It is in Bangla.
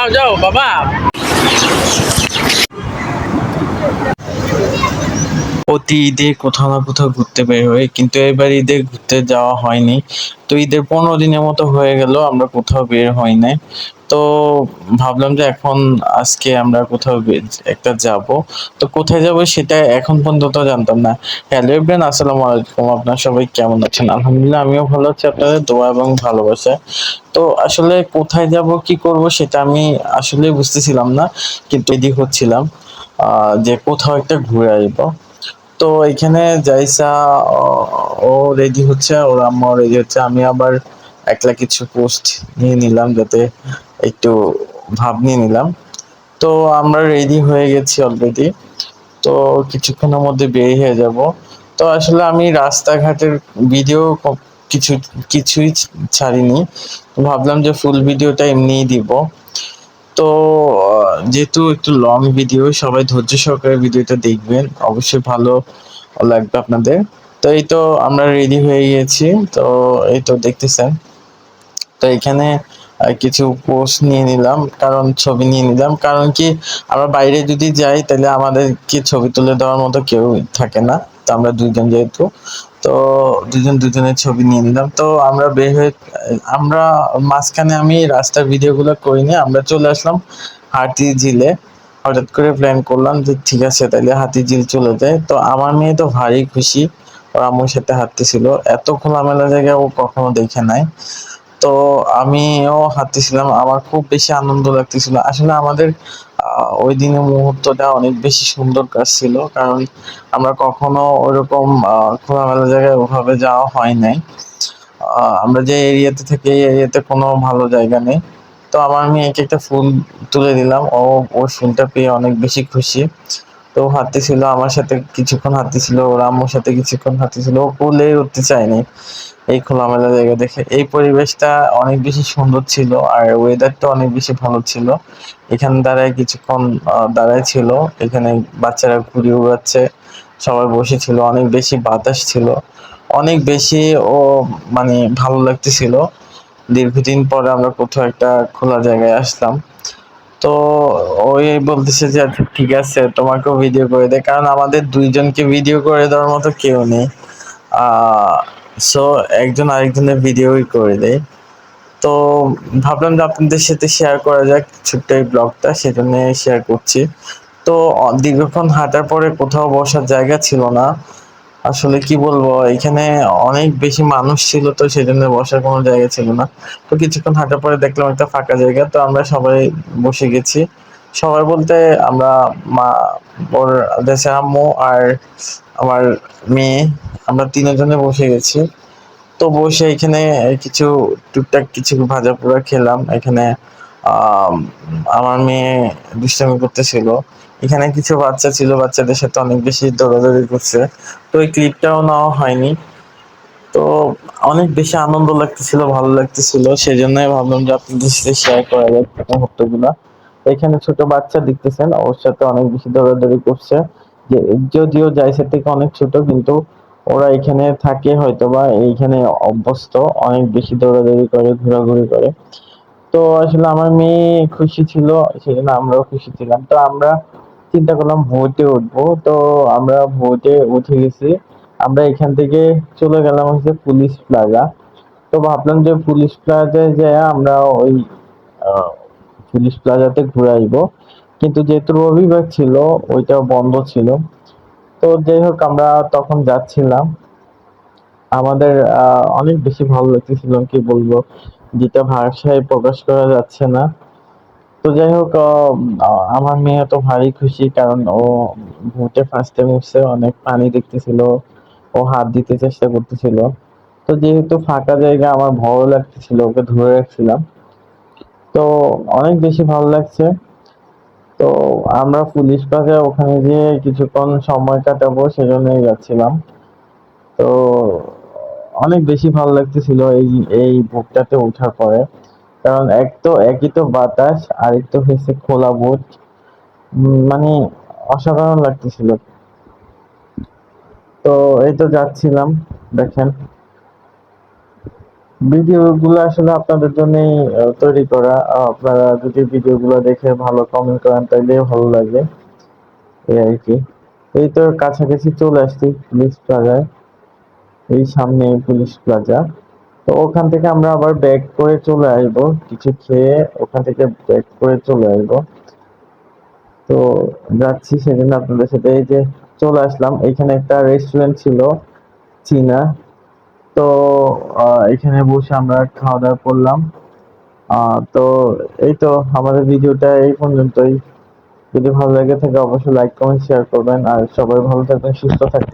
যাও যাও বাবা প্রতি ঈদে কোথাও না কোথাও ঘুরতে বের হই, কিন্তু এবার ঈদে ঘুরতে যাওয়া হয়নি। তো ঈদের পনেরো দিনের মতো হয়ে গেল, আমরা কোথাও বের হই নাই। তো ভাবলাম যে এখন আজকে আমরা কোথাও একটা যাব। তো কোথায় যাব সেটা এখন পর্যন্ত জানতাম না। হ্যালো এভরিওয়ান, আসসালামু আলাইকুম। আপনারা সবাই কেমন আছেন? আলহামদুলিল্লাহ, আমিও ভালো আছি। আপনাদের দোয়া এবং ভালোবাসা। তো আসলে কোথায় যাব, কি করব সেটা আমি আসলে বুঝতেছিলাম না, কিন্তু এদিক হচ্ছিলাম যে কোথাও একটা ঘুরে আসব। তো এখানে জাইসা, ও- রেডি হচ্ছে, ওর আম্মাও রেডি হচ্ছে। আমি আবার একলা কিছু পোস্ট নিয়ে নিলাম যাতে একটু ভাব নিয়ে নিলাম। তো আমরা রেডি হয়ে গেছি অলরেডি তো কিছুক্ষণের মধ্যে বের হয়ে যাব। তো আসলে আমি রাস্তাঘাটের ভিডিও কিছু, কিছুই ছাড়িনি। ভাবলাম যে ফুল ভিডিওটা এমনিই দিব। তো যেহেতু একটু লং ভিডিও সবাই ধৈর্য সহকারে ভিডিওটা দেখবেন। অবশ্যই ভালো লাগবে আপনাদের। তো এই তো আমরা রেডি হয়ে গিয়েছি তো এই তো দেখতেছেন। তো এখানে কিছু পোস্ট নিয়ে নিলাম, কারণ ছবি নিয়ে নিলাম। কারণ কি, আমরা বাইরে যদি যাই, তাহলে আমাদেরকে ছবি তুলে দেওয়ার মতো কেউ থাকে না। তো আমরা দুজন যেহেতু, তো দুজন দুজনের ছবি নিয়ে নিলাম। তো আমরা বের হয়ে, আমরা মাঝখানে আমি রাস্তার ভিডিওগুলো করিনি, আমরা চলে আসলাম হাতি ঝিলে হঠাৎ করে প্ল্যান করলাম যে ঠিক আছে তাহলে হাতি ঝিল চলে যায়। তো আমার মেয়ে তো ভারী খুশি, ওর আম্মুর সাথে হাঁটতেছিল। এত খোলামেলা জায়গা ও কখনো দেখে নাই। তো আমিও হাঁটতেছিলাম, আমার খুব বেশি আনন্দ লাগতেছিল। আসলে আমাদের ওই দিনের মুহূর্তটা অনেক বেশি সুন্দর কাজ ছিল, কারণ আমরা কখনো ওইরকম খোলামেলা জায়গায় ওভাবে যাওয়া হয় নাই। আমরা যে এরিয়াতে থাকি, এই এরিয়াতে কোনো ভালো জায়গা নেই। তো আমার আমি মেয়েকে একটা ফুল তুলে দিলাম। ও, ওর ফুলটা পেয়ে অনেক বেশি খুশি। তো ও হাঁটতেছিল আমার সাথে কিছুক্ষণ হাঁটতেছিল ওর আম্মুর সাথে কিছুক্ষণ হাঁটতেছিল ও কোলে উঠতে চায়নি এই খোলামেলা জায়গা দেখে। এই পরিবেশটা অনেক বেশি সুন্দর ছিল আর ওয়েদারটা অনেক বেশি ভালো ছিল। এখানে দাঁড়ায় কিছুক্ষণ দাঁড়ায় ছিল। এখানে বাচ্চারা ঘুরে উড়াচ্ছে, সবাই বসেছিল অনেক বেশি বাতাস ছিল। অনেক বেশি ও মানে ভালো লাগতেছিল। দীর্ঘদিন পরে আমরা কোথাও একটা খোলা জায়গায় আসলাম। তো ওই বলতেছে যে, ঠিক আছে, তোমাকেও ভিডিও করে দেয় কারণ আমাদের দুইজনকে ভিডিও করে দেওয়ার মতো কেউ নেই। সো একজন আরেকজনের ভিডিওই করে দেয় তো ভাবলাম যে আপনাদের সাথে শেয়ার করা যাক ছোট্ট এই ব্লগটা সেজন্য শেয়ার করছি। তো দীর্ঘক্ষণ হাঁটার পরে কোথাও বসার জায়গা ছিল না। আসলে কি বলব, এখানে অনেক বেশি মানুষ ছিল তো সেজন্য বসার কোনো জায়গা ছিল না। তো কিছুক্ষণ হাঁটার পরে দেখলাম একটা ফাঁকা জায়গা, তো আমরা সবাই বসে গেছি। সবাই বলতে আমরা মা, ওর দেশে আম্মু আর আমার মেয়ে, আমরা তিনজনে বসে গেছি। তো বসে এখানে কিছু টুকটাক কিছু ভাজা পোড়া খেলাম। এখানে আমার মেয়ে দুষ্টামি করতেছিল। এখানে কিছু বাচ্চা ছিল, বাচ্চাদের সাথে অনেক বেশি দৌড়াদৌড়ি করছে। তো ওই ক্লিপটাও নেওয়া হয়নি। তো অনেক বেশি আনন্দ লাগতেছিল, ভালো লাগতেছিল। সেই জন্যই ভাবলাম যে আপনাদের সাথে শেয়ার করা যায় মুহূর্তগুলা। এখানে ছোট বাচ্চা দেখতেছেন, ওর সাথে অনেক বেশি দৌড়াদৌড়ি করছে। যে যদিও জাইসের থেকে অনেক ছোট, কিন্তু ওরা এখানে থাকে হয়তো বা এইখানে অভ্যস্ত, অনেক বেশি দৌড়াদৌড়ি করে, ঘোরাঘুরি করে। তো আসলে আমার মেয়ে খুশি ছিল সেই জন্য আমরাও খুশি ছিলাম। তো আমরা চিন্তা করলাম ভোটে উঠবো। তো আমরা ভোটে উঠে গেছি। আমরা এখান থেকে চলে গেলাম হচ্ছে পুলিশ প্লাজা তো ভাবলাম যে পুলিশ প্লাজায় যে আমরা ওই পুলিশ প্লাজাতে ঘুরে আসব। কিন্তু যেহেতু রবিবার ছিল, ওইটা বন্ধ ছিল। তো যাই হোক, আমরা তখন যাচ্ছিলাম। আমাদের অনেক বেশি ভালো লাগতেছিল, কি বলব? যেটা ভাষায় প্রকাশ করা যাচ্ছে না। তো যাই হোক আমার মেয়ে তো ভারী খুশি কারণ ও ভোটে ফার্স্ট উঠছে, অনেক পানি দেখতেছিল, ও হাত দিতে চেষ্টা করতেছিল। তো যেহেতু ফাঁকা জায়গা, আমার ভয় লাগতেছিল, ওকে ধরে রাখছিলাম। তো অনেক বেশি ভালো লাগছে। তো আমরা পুলিশ প্লাজা ওখানে গিয়ে কিছুক্ষণ সময় কাটাবো, সেজন্যই যাচ্ছিলাম। তো অনেক বেশি ভালো লাগতেছিল এই এই বুকটাতে ওঠার পরে। কারণ এক তো একই তো বাতাস আর এক তো হচ্ছে খোলা বুট। মানে অসাধারণ লাগতেছিল। তো এই তো যাচ্ছিলাম, দেখেন। ভিডিওগুলো আসলে আপনাদের জন্যই তৈরি করা। আপনারা যদি ভিডিওগুলো দেখে ভালো কমেন্ট করেন, তাইলে ভালো লাগে এই আর কি। এই তো কাছাকাছি চলে আসছি পুলিশ প্লাজায়। এই সামনে পুলিশ প্লাজা। তো ওখান থেকে আমরা আবার ব্যাক করে চলে আসব। কিছু খেয়ে ওখান থেকে ব্যাক করে চলে আসব। তো যাচ্ছি সেজন্য আপনাদের সাথে এই যে চলে আসলাম। এখানে একটা রেস্টুরেন্ট ছিল, চীনা। তো এখানে বসে আমরা খাওয়া দাওয়া করলাম তো এই তো আমাদের ভিডিওটা এই পর্যন্তই। যদি ভালো লাগে থাকে অবশ্যই লাইক কমেন্ট শেয়ার করবেন। আর সবাই ভালো থাকবেন, সুস্থ থাকবেন।